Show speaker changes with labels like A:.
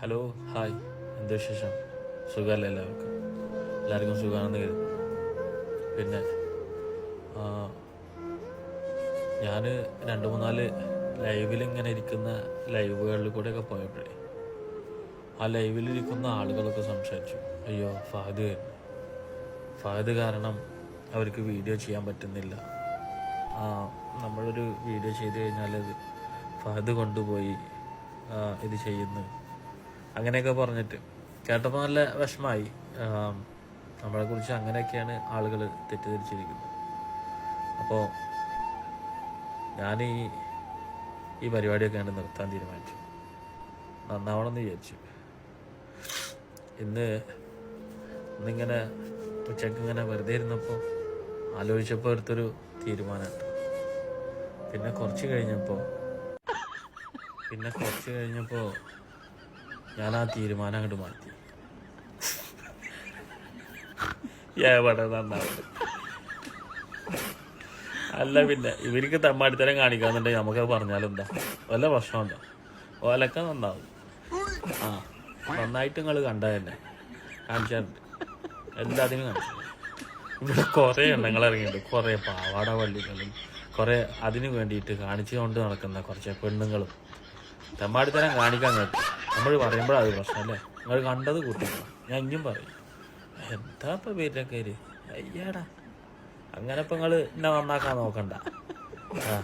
A: Hello hi എന്ത് വിശേഷം? സുഖമല്ലേ എല്ലാവർക്കും? എല്ലാവർക്കും സുഖമാണെന്ന് കരുതി. പിന്നെ ഞാൻ രണ്ട് മൂന്നാൽ ലൈവിൽ ഇങ്ങനെ ഇരിക്കുന്ന ലൈവുകളിൽ കൂടെയൊക്കെ പോയപ്പോഴേ ആ ലൈവിലിരിക്കുന്ന ആളുകളൊക്കെ സംസാരിച്ചു. അയ്യോ ഫഹദ്. ഫഹദ് കാരണം അവർക്ക് വീഡിയോ ചെയ്യാൻ പറ്റുന്നില്ല. നമ്മളൊരു വീഡിയോ ചെയ്ത് കഴിഞ്ഞാൽ അത് ഫഹദ് കൊണ്ടുപോയി ഇത് ചെയ്യുന്നു. അങ്ങനെയൊക്കെ പറഞ്ഞിട്ട്. കേട്ടപ്പോൾ നല്ല വിഷമായി. നമ്മളെ കുറിച്ച് അങ്ങനെയൊക്കെയാണ് ആളുകൾ തെറ്റിദ്ധരിച്ചിരിക്കുന്നത്. അപ്പോൾ ഞാൻ ഈ ഈ പരിപാടിയൊക്കെ കണ്ട് നിർത്താൻ തീരുമാനിച്ചു. നന്നാവണമെന്ന് വിചാരിച്ചു. ഇന്ന് ഇന്നിങ്ങനെ ഉച്ചയ്ക്ക് ഇങ്ങനെ വെറുതെ ഇരുന്നപ്പോൾ ആലോചിച്ചപ്പോൾ എടുത്തൊരു തീരുമാനമുണ്ട് പിന്നെ കുറച്ച് കഴിഞ്ഞപ്പോൾ പിന്നെ കുറച്ച് കഴിഞ്ഞപ്പോൾ ഞാൻ ആ തീരുമാനം അങ്ങോട്ട് മാറ്റി. അല്ല പിന്നെ ഇവർക്ക് തമ്മാടിത്തരം കാണിക്കാന്നുണ്ടെങ്കിൽ നമുക്കത് പറഞ്ഞാലെന്താ വല്ല പ്രശ്നമുണ്ടോ ഓലക്ക നന്നാവും. ആ നന്നായിട്ട് നിങ്ങൾ കണ്ട തന്നെ. കാണിച്ചാറുണ്ട് എല്ലാത്തിനും കാണിച്ചു. ഇവിടെ കുറേ എണ്ണങ്ങൾ ഇറങ്ങിയിട്ടുണ്ട് കുറേ പാവാട വള്ളികളും കുറേ അതിനു വേണ്ടിയിട്ട് കാണിച്ചു കൊണ്ട് നടക്കുന്ന കുറച്ച് പെണ്ണുങ്ങളും. തമ്മാടിത്തരം കാണിക്കാൻ കേട്ടു. നമ്മൾ പറയുമ്പോഴാണ് അത് പ്രശ്നം അല്ലേ? നിങ്ങൾ കണ്ടത് കൂട്ടില്ല ഞാൻ ഇനിയും പറയും എന്താ ഇപ്പൊ പേരൊക്കെ അയ്യാടാ അങ്ങനെ ഇപ്പൊ നിങ്ങൾ എന്നെ നന്നാക്കാൻ നോക്കണ്ട. ആ.